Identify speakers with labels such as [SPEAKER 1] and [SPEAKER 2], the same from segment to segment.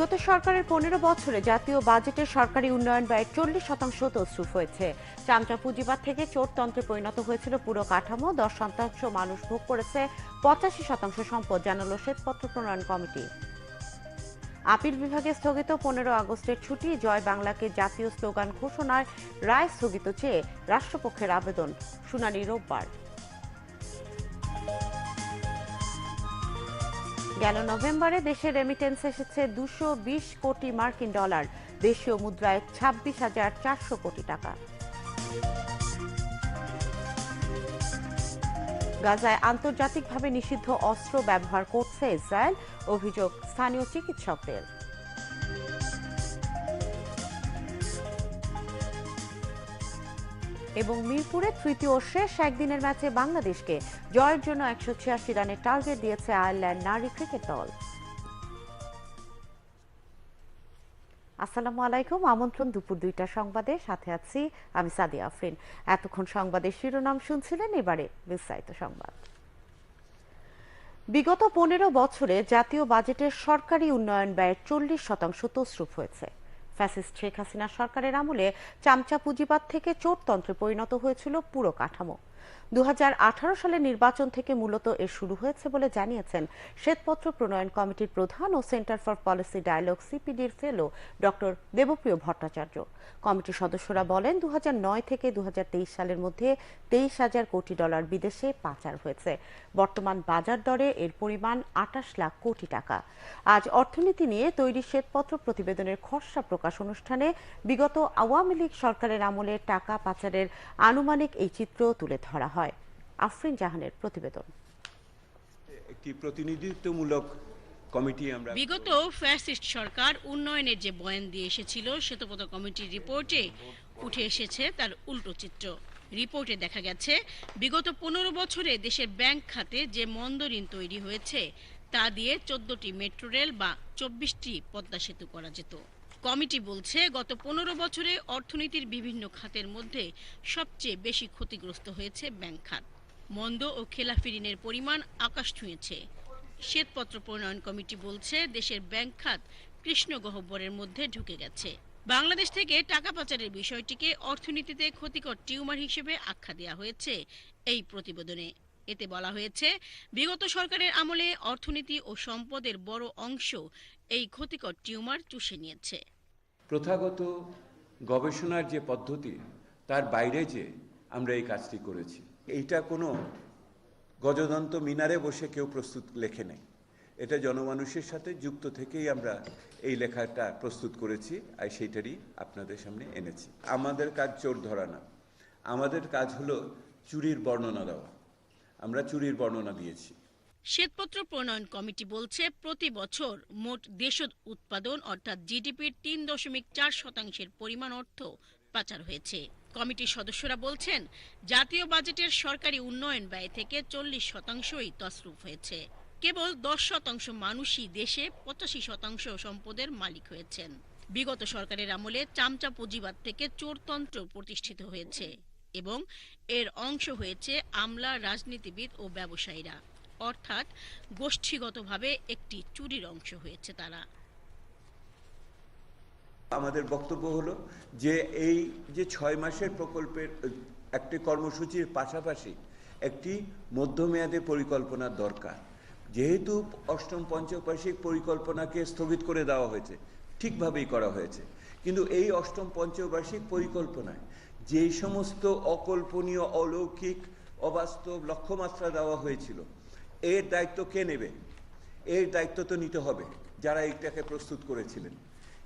[SPEAKER 1] বিগত সরকারের পনেরো বছরে জাতীয় বাজেটের সরকারি উন্নয়ন ব্যয় চল্লিশ শতাংশ তসরুফ হয়েছে। চামচা পুঁজিবাদ থেকে চোরতন্ত্রে পরিণত হয়েছিল পুরো কাঠামো। দশ শতাংশ মানুষ ভোগ করেছে পঁচাশি শতাংশ সম্পদ, জানালো শ্বেতপত্র প্রণয়ন কমিটি। আপিল বিভাগে স্থগিত পনেরো আগস্টের ছুটি, জয় বাংলাকে জাতীয় স্লোগান ঘোষণার রায় স্থগিত চেয়ে রাষ্ট্রপক্ষের আবেদন, শুনানি রোববার। গেল নভেম্বরে দেশে রেমিটেন্স এসেছে দুশো কোটি মার্কিন ডলার, দেশীয় মুদ্রায় ছাব্বিশ হাজার চারশো কোটি টাকা। গাজায় আন্তর্জাতিকভাবে নিষিদ্ধ অস্ত্র ব্যবহার করছে ইসরায়েল, অভিযোগ স্থানীয় চিকিৎসকদের। এবং মিরপুরে তৃতীয় শেষ একদিনের ম্যাচে বাংলাদেশকে জয়ের জন্য একশো ছিয়াশি রানের টার্গেট দিয়েছে আয়ারল্যান্ড নারী ক্রিকেট দল। আসসালামু আলাইকুম, আমন্ত্রণ দুপুর দুইটা সংবাদে। সাথে আছি আমি সাদিয়া আফরিন। এতক্ষণ সংবাদের শিরোনাম শুনছিলেন, এবারে বিস্তারিত সংবাদ। বিগত পনেরো বছরে জাতীয় বাজেটের সরকারি উন্নয়ন ব্যয়ের চল্লিশ শতাংশ তসরুপ হয়েছে। ফ্যাসিস্ট শেখ হাসিনা সরকারের আমলে চামচা পুঁজিবাদ থেকে চোরতন্ত্রে পরিণত হয়েছিল পুরো কাঠামো। দু সালের নির্বাচন থেকে মূলত এর শুরু হয়েছে বলে জানিয়েছেন শ্বেতপত্র প্রণয়ন কমিটির প্রধান ও সেন্টার ফর পলিসি ডায়ালগ সিপিডির ফেলো ডক্টর দেবপ্রিয় ভট্টাচার্য। কমিটির সদস্যরা বলেন দু হাজার নয় থেকে দু সালের মধ্যে তেইশ হাজার কোটি ডলার বিদেশে পাচার হয়েছে। বর্তমান বাজার দরে এর পরিমাণ আটাশ লাখ কোটি টাকা। আজ অর্থনীতি নিয়ে তৈরি শ্বেতপত্র প্রতিবেদনের খসড়া প্রকাশ অনুষ্ঠানে বিগত আওয়ামী লীগ সরকারের আমলে টাকা পাচারের আনুমানিক এই চিত্র তুলে ধরা হয়। আফরিন জাহানের প্রতিবেদন।
[SPEAKER 2] একটি প্রতিনিধিত্বমূলক কমিটি আমরা
[SPEAKER 3] বিগত ফ্যাসিস্ট সরকার উন্নয়নের যে বয়ান দিয়ে এসেছিল শ্বেতপত্র কমিটির রিপোর্টে উঠে এসেছে তার উল্টো চিত্র। রিপোর্টে দেখা গেছে বিগত পনেরো বছরে দেশের ব্যাংক খাতে যে মন্দ ঋণ তৈরি হয়েছে তা দিয়ে চোদ্দটি মেট্রো রেল বা চব্বিশটি পদ্মা সেতু করা যেত। কমিটি বলছে, গত পনেরো বছরে অর্থনীতির বিভিন্ন খাতের মধ্যে সবচেয়ে বেশি ক্ষতিগ্রস্ত হয়েছে ব্যাংক খাত। মন্দ ও খেলাফি ঋণের পরিমাণ আকাশ ছুঁয়েছে। শ্বেতপত্র প্রণয়ন কমিটি বলছে, দেশের ব্যাংক খাত কৃষ্ণ গহ্বরের মধ্যে ঢুকে গেছে। বাংলাদেশ থেকে টাকা পাচারের বিষয়টিকে অর্থনীতিতে ক্ষতিকর টিউমার হিসেবে আখ্যা দেওয়া হয়েছে এই প্রতিবেদনে। এতে বলা হয়েছে, বিগত সরকারের আমলে অর্থনীতি ও সম্পদের বড় অংশ এই ক্ষতিকর টিউমার চুষে নিয়েছে।
[SPEAKER 2] প্রথাগত গবেষণার যে পদ্ধতি, তার বাইরে যে আমরা এই কাজটি করেছি, এইটা কোনো গজদন্ত মিনারে বসে কেউ প্রস্তুত লেখে নেই। এটা জনমানুষের সাথে যুক্ত থেকেই আমরা এই লেখাটা প্রস্তুত করেছি, আর সেইটারই আপনাদের সামনে এনেছি। আমাদের কাজ চোর ধরা না। আমাদের কাজ হলো চুরির বর্ণনা দেওয়া। আমরা চুরির বর্ণনা দিয়েছি।
[SPEAKER 3] শ্বেতপত্র প্রণয়ন কমিটি বলছে, প্রতি বছর মোট দেশজ উৎপাদন, অর্থাৎ জিডিপির তিন দশমিক চার শতাংশের পরিমাণ অর্থ পাচার হয়েছে। কমিটির সদস্যরা বলছেন, জাতীয় বাজেটের সরকারি উন্নয়ন ব্যয় থেকে চল্লিশ শতাংশই তসরুপ হয়েছে। কেবল দশ শতাংশ মানুষই দেশে পঁচাশি শতাংশ সম্পদের মালিক হয়েছেন। বিগত সরকারের আমলে চামচা পুঁজিবাদ থেকে চোরতন্ত্র প্রতিষ্ঠিত হয়েছে। এবং এর অংশ হয়েছে আমলা রাজনীতিবিদ ও ব্যবসায়ীরা। অর্থাৎ গোষ্ঠীগতভাবে একটি চুরির অংশ হয়েছে তারা।
[SPEAKER 2] আমাদের বক্তব্য হলো যে এই যে ছয় মাসের প্রকল্পের একটি কর্মসূচির পাশাপাশি একটি মধ্যমেয়াদে পরিকল্পনার দরকার। যেহেতু অষ্টম পঞ্চবার্ষিক পরিকল্পনাকে স্থগিত করে দেওয়া হয়েছে, ঠিকভাবেই করা হয়েছে। কিন্তু এই অষ্টম পঞ্চবার্ষিক পরিকল্পনায় যেই সমস্ত অকল্পনীয়, অলৌকিক, অবাস্তব লক্ষ্যমাত্রা দেওয়া হয়েছিল, এর দায়িত্ব কে নেবে? এর দায়িত্ব তো নিতে হবে, যারা এইটাকে প্রস্তুত করেছিলেন।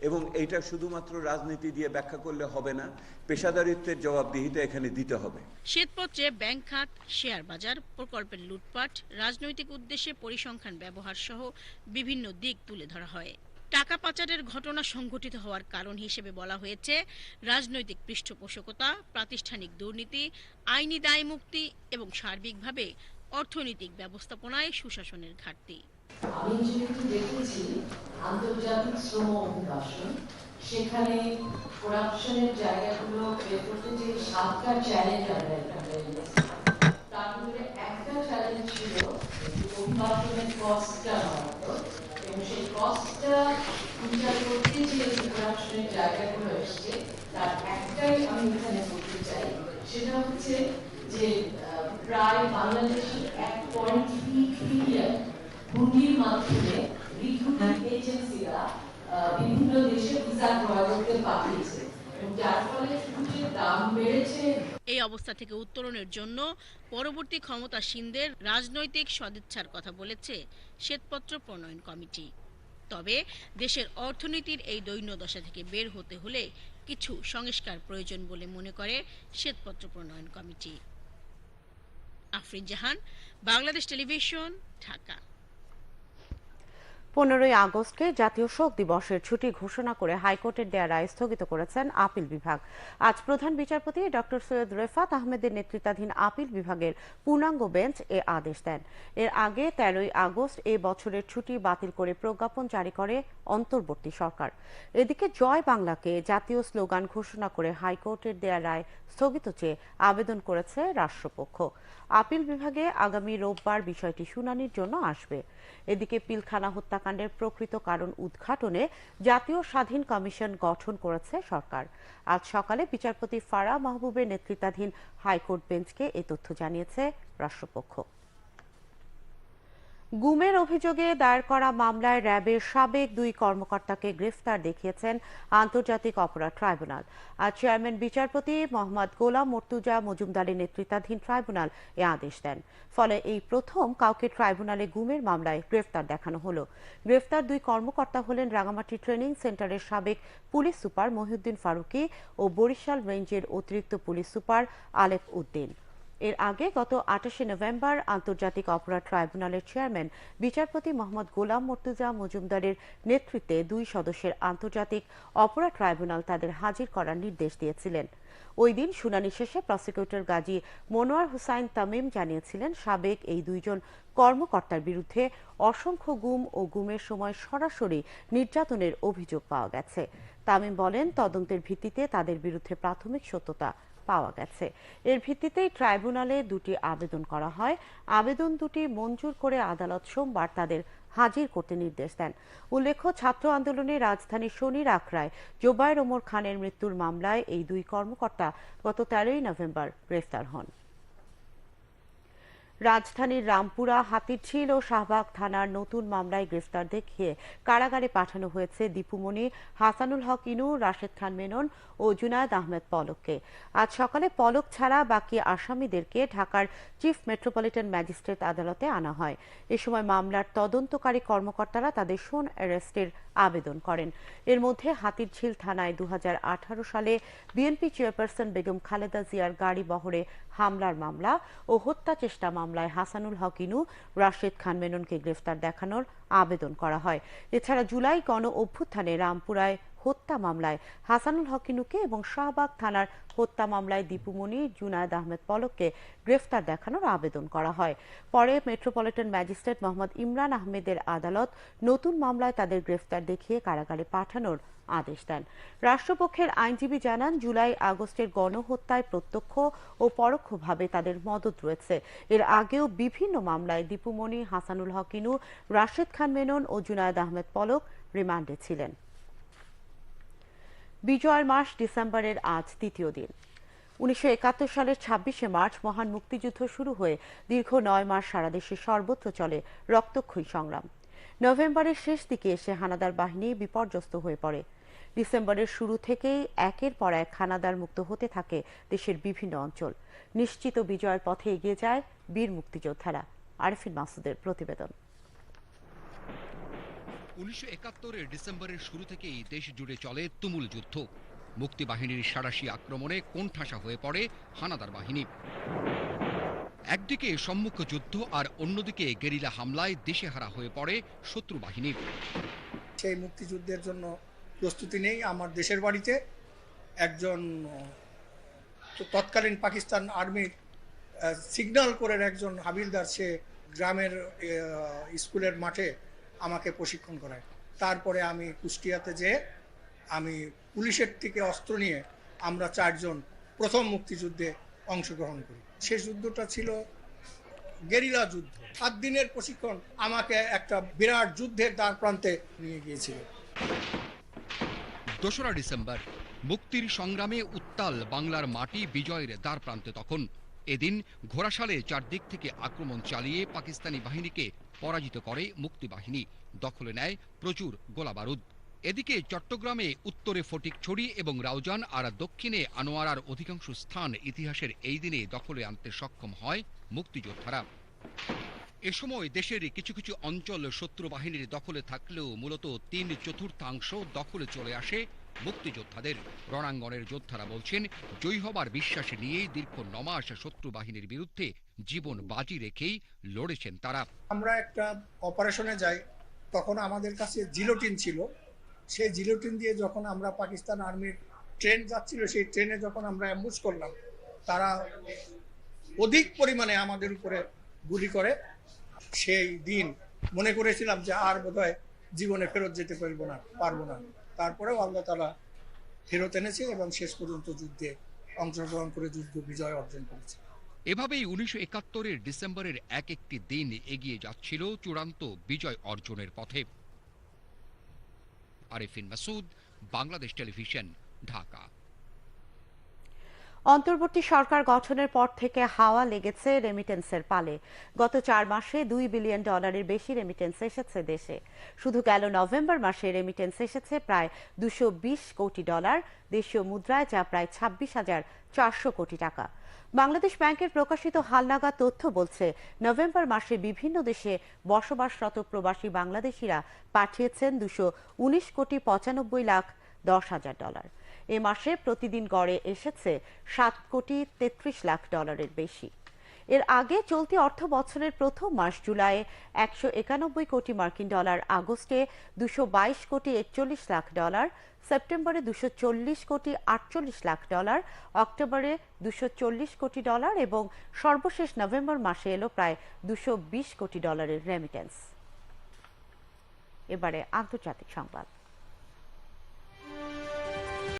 [SPEAKER 2] এবং এইটা শুধুমাত্র রাজনীতি দিয়ে ব্যাখ্যা করলে হবে না, পেশাদারিত্বের জবাবদিহিতা এখানে দিতে হবে।
[SPEAKER 3] শ্বেতপত্রে ব্যাংক খাত, শেয়ার বাজার, প্রকল্পের লুটপাট, রাজনৈতিক উদ্দেশ্যে পরিসংখ্যান ব্যবহার সহ বিভিন্ন দিক তুলে ধরা হয়। টাকা পাচারের ঘটনা সংঘটিত হওয়ার কারণ হিসেবে বলা হয়েছে রাজনৈতিক পৃষ্ঠপোষকতা, প্রাতিষ্ঠানিক দুর্নীতি, আইনি দায় মুক্তি এবং সার্বিকভাবে অর্থনৈতিক ব্যবস্থাপনায় সুশাসনের ঘাটতি।
[SPEAKER 4] আমি যেহেতু দেখেছি আন্তর্জাতিক শ্রম অভিবাসন, সেখানে করাপশনের জায়গাগুলো বের করতে যে সাতটা চ্যালেঞ্জ তার ভিতরে একটা চ্যালেঞ্জ ছিল অভিবাসনের কস্টটা সেই কস্টটা বিচার করতে যে প্রোডাকশনের জায়গাগুলো এসছে তার একটাই আমি এখানে বলতে চাই সেটা হচ্ছে যে প্রায় বাংলাদেশের এক পয়েন্ট থ্রি ট্রিলিয়ন হুন্ডির মাধ্যমে রিক্রুটিং এজেন্সিরা বিভিন্ন দেশে ভিসা ক্রয় করতে পাঠিয়েছে
[SPEAKER 3] এই অবস্থা থেকে উত্তরণের জন্য পরবর্তী ক্ষমতাসীনদের রাজনৈতিক সদিচ্ছার কথা বলেছে শ্বেতপত্র প্রণয়ন কমিটি। তবে দেশের অর্থনীতির এই দৈন্যদশা থেকে বের হতে হলে কিছু সংস্কার প্রয়োজন বলে মনে করে শ্বেতপত্র প্রণয়ন কমিটি। আফরিন জাহান, বাংলাদেশ টেলিভিশন, ঢাকা।
[SPEAKER 1] পনেরোই আগস্টকে জাতীয় শোক দিবসের ছুটি ঘোষণা করে হাইকোর্টের দেয়া রায় স্থগিত করেছেন আপিল বিভাগ। আজ প্রধান বিচারপতি ডক্টর সৈয়দ রেফাত আহমেদের নেতৃত্বাধীন আপিল বিভাগের পূর্ণাঙ্গ বেঞ্চ এ আদেশ দেন। এর আগে তেরোই আগস্ট এ বছরের ছুটি বাতিল করে প্রজ্ঞাপন জারি করে অন্তর্বর্তী সরকার। এদিকে জয় বাংলাকে জাতীয় স্লোগান ঘোষণা করে হাইকোর্টের দেয়া রায় স্থগিত চেয়ে আবেদন করেছে রাষ্ট্রপক্ষ। আপিল বিভাগে আগামী রোববার বিষয়টি শুনানির জন্য আসবে। এদিকে পিলখানা হত্যাকাণ্ডের প্রকৃত কারণ উদ্ঘাটনে জাতীয় স্বাধীন কমিশন গঠন করেছে সরকার। আজ সকালে বিচারপতি ফারা মাহবুবের নেতৃত্বাধীন হাইকোর্ট বেঞ্চকে এ তথ্য জানিয়েছে রাষ্ট্রপক্ষ। গুমের অভিযোগে দায়ের করা মামলায় র্যাবের সাবেক দুই কর্মকর্তাকে গ্রেফতার দেখিয়েছেন আন্তর্জাতিক অপরাধ ট্রাইব্যুনাল। আর চেয়ারম্যান বিচারপতি মোহাম্মদ গোলাম মর্তুজা মজুমদারের নেতৃত্বাধীন ট্রাইব্যুনাল এ আদেশ দেন। ফলে এই প্রথম কাউকে ট্রাইব্যুনালে গুমের মামলায় গ্রেফতার দেখানো হলো। গ্রেফতার দুই কর্মকর্তা হলেন রাঙামাটি ট্রেনিং সেন্টারের সাবেক পুলিশ সুপার মহিউদ্দিন ফারুকি ও বরিশাল রেঞ্জের অতিরিক্ত পুলিশ সুপার আলেফ উদ্দিন। এর আগে গত আঠাশে নভেম্বর আন্তর্জাতিক অপরাধ ট্রাইব্যুনালের চেয়ারম্যান বিচারপতি মোহাম্মদ গোলাম মর্তুজা মজুমদারের নেতৃত্বে দুই সদস্যের আন্তর্জাতিক অপরাধ ট্রাইব্যুনাল তাদের হাজির করার নির্দেশ দিয়েছিলেন। ওই দিন শুনানি শেষে প্রসিকিউটর গাজী মনোয়ার হুসাইন তামিম জানিয়েছিলেন, সাবেক এই দুইজন কর্মকর্তার বিরুদ্ধে অসংখ্য গুম ও গুমের সময় সরাসরি নির্যাতনের অভিযোগ পাওয়া গেছে। তামিম বলেন, তদন্তের ভিত্তিতে তাদের বিরুদ্ধে প্রাথমিক সত্যতা পাওয়া গেছে। এর ভিত্তিতেই ট্রাইব্যুনালে দুটি আবেদন করা হয়। আবেদন দুটি মঞ্জুর করে আদালত সোমবার তাদের হাজির করতে নির্দেশ দেন। উল্লেখ্য, ছাত্র আন্দোলনে রাজধানী শনির আখড়ায় জোবায়ের ওমর খানের মৃত্যুর মামলায় এই দুই কর্মকর্তা গত তেরোই নভেম্বর গ্রেফতার হন। রাজধানীর রামপুরা, হাতিরঝিল ও শাহবাগ থানার নতুন মামলায় গ্রেফতার দেখিয়ে কারাগারে পাঠানো হয়েছে দীপুমণি হাসানুল হক ইনু, রাশেদ খান মেনন ও জুনায়দ আহমেদ পলককে। আজ সকালে পলক ছাড়া বাকি আসামিদেরকে ঢাকার চিফ মেট্রোপলিটন ম্যাজিস্ট্রেট আদালতে আনা হয়। এ সময় মামলার তদন্তকারী কর্মকর্তারা তাদের সোন অ্যারেস্টের আবেদন করেন। এর মধ্যে হাতিরঝিল থানায় দুহাজার আঠারো সালে বিএনপি চেয়ারপারসন বেগম খালেদা জিয়ার গাড়ি বহরে হামলার মামলা ও হত্যা চেষ্টা মামলায় হাসানুল হক ইনু, রাশেদ খান মেননকে গ্রেফতার দেখানোর আবেদন করা হয়। এছাড়া জুলাই গণ অভ্যুত্থানে রামপুরায় হত্যা মামলায় হাসানুল হকিনুকে এবং শাহবাগ থানার হত্যা মামলায় দীপুমণি, জুনায়দ আহমেদ পলককে গ্রেফতার দেখানোর আবেদন করা হয়। পরে মেট্রোপলিটন ম্যাজিস্ট্রেট মোহাম্মদ ইমরান আহমেদের আদালত নতুন মামলায় তাদের গ্রেফতার দেখিয়ে কারাগারে পাঠানোর আদেশ দেন। রাষ্ট্রপক্ষের আইনজীবী জানান, জুলাই আগস্টের গণহত্যায় প্রত্যক্ষ ও পরোক্ষভাবে তাদের মদত রয়েছে। এর আগেও বিভিন্ন মামলায় দীপুমণি, হাসানুল হকিনু, রাশেদ খান মেনন ও জুনায়দ আহমেদ পলক রিমান্ডে ছিলেন। বিজয়ের মাস ডিসেম্বরের আজ তৃতীয় দিন। উনিশশো একাত্তর সালের ছাব্বিশে মার্চ মহান মুক্তিযুদ্ধ শুরু হয়ে দীর্ঘ নয় মাস সারা দেশে সর্বত্র চলে রক্তক্ষয়ী সংগ্রাম। নভেম্বরের শেষ দিকে এসে হানাদার বাহিনী বিপর্যস্ত হয়ে পড়ে। ডিসেম্বরের শুরু থেকেই একের পর এক হানাদার মুক্ত হতে থাকে দেশের বিভিন্ন অঞ্চল। নিশ্চিত বিজয়ের পথে এগিয়ে যায় বীর মুক্তিযোদ্ধারা। আরফিন মাসুদের প্রতিবেদন।
[SPEAKER 5] উনিশশো ডিসেম্বরের শুরু থেকেই দেশ জুড়ে চলে তুমুল যুদ্ধ। মুক্তিবাহিনীর সারাশি আক্রমণে কোণঠাসা হয়ে পড়ে হানাদার বাহিনী। একদিকে সম্মুখ যুদ্ধ আর অন্যদিকে গেরিলা হামলায় দিশেহারা হয়ে পড়ে শত্রু বাহিনী।
[SPEAKER 6] সেই মুক্তিযুদ্ধের জন্য প্রস্তুতি নেই আমার দেশের বাড়িতে। একজন তৎকালীন পাকিস্তান আর্মির সিগন্যাল করে একজন হাবিলদার সে গ্রামের স্কুলের মাঠে আমাকে প্রশিক্ষণ করায়। তারপরে আমি কুষ্টিয়াতে যেয়ে আমি পুলিশের থেকে অস্ত্র নিয়ে আমরা চারজন প্রথম মুক্তিযুদ্ধে অংশগ্রহণ করি। সেই যুদ্ধটা ছিল গেরিলা যুদ্ধ। সাত দিনের প্রশিক্ষণ আমাকে একটা বিরাট যুদ্ধের দ্বার প্রান্তে নিয়ে গিয়েছিল।
[SPEAKER 5] দোসরা ডিসেম্বর, মুক্তির সংগ্রামে উত্তাল বাংলার মাটি বিজয়ের দ্বার প্রান্তে তখন। এদিন ঘোড়াশালে চারদিক থেকে আক্রমণ চালিয়ে পাকিস্তানি বাহিনীকে পরাজিত করে মুক্তিবাহিনী দখলে নেয় প্রচুর গোলাবারুদ। এদিকে চট্টগ্রামে উত্তরে ফটিকছড়ি এবং রাউজান আর দক্ষিণে আনোয়ারার অধিকাংশ স্থান ইতিহাসের এই দিনে দখলে আনতে সক্ষম হয় মুক্তিযোদ্ধারা। এ সময় দেশের কিছু কিছু অঞ্চল শত্রু বাহিনীর দখলে থাকলেও মূলত তিন চতুর্থাংশ দখলে চলে আসে মুক্তিযোদ্ধাদের রণাঙ্গনের যোদ্ধারা বলছেন জয়ী হবার বিশ্বাস নিয়েই দীর্ঘ নমাস শত্রু বাহিনীর বিরুদ্ধে জীবন বাজি রেখেই লড়েছেন তারা।
[SPEAKER 6] আমরা একটা অপারেশনে যাই, তখন আমাদের কাছে জিলোটিন ছিল। সেই জিলোটিন দিয়ে যখন আমরা পাকিস্তান আর্মির ট্রেন যাচ্ছিল, সেই ট্রেনে যখন আমরা অ্যাম্বুশ করলাম, তারা অধিক পরিমাণে আমাদের উপরে গুলি করে। সেই দিন মনে করেছিলাম যে আর বোধহয় জীবনে ফেরত যেতে পারব না পারব না। তারপরেও আল্লাহ তারা ফেরত এনেছে এবং শেষ পর্যন্ত যুদ্ধে অংশগ্রহণ করে যুদ্ধ বিজয় অর্জন করেছে।
[SPEAKER 5] এভাবেই উনিশশো একাত্তরের ডিসেম্বরের এক একটি দিন এগিয়ে যাচ্ছিল চূড়ান্ত বিজয় অর্জনের পথে। আরিফিন মাসুদ, বাংলাদেশ টেলিভিশন, ঢাকা।
[SPEAKER 1] অন্তর্বর্তী সরকার গঠনের পর থেকে হাওয়া লেগেছে রেমিটেন্সের পালে। গত চার মাসে দুই বিলিয়ন ডলারের বেশি রেমিটেন্স এসেছে দেশে। শুধু গেল নভেম্বর মাসে রেমিটেন্স এসেছে প্রায় দুশো কোটি ডলার দেশীয় মুদ্রায় যা প্রায় ছাব্বিশ হাজার চারশো কোটি টাকা। বাংলাদেশ ব্যাংকের প্রকাশিত হালনাগা তথ্য বলছে, নভেম্বর মাসে বিভিন্ন দেশে বসবাসরত প্রবাসী বাংলাদেশিরা পাঠিয়েছেন দুশো কোটি পঁচানব্বই লাখ দশ হাজার ডলার এ মাসে প্রতিদিন গড়ে এসেছে সাত কোটি তেত্রিশ লাখ ডলারের বেশি। এর আগে চলতি অর্থ বছরের প্রথম মাস জুলাইয়ে একশো একানব্বই কোটি মার্কিন ডলার, আগস্টে দুশো বাইশ কোটি একচল্লিশ লাখ ডলার, সেপ্টেম্বরে দুশো চল্লিশ কোটি আটচল্লিশ লাখ ডলার, অক্টোবরে দুশো চল্লিশ কোটি ডলার এবং সর্বশেষ নভেম্বর মাসে এলো প্রায় দুশো বিশ কোটি ডলারের রেমিটেন্স এবারে আন্তর্জাতিক সংবাদ।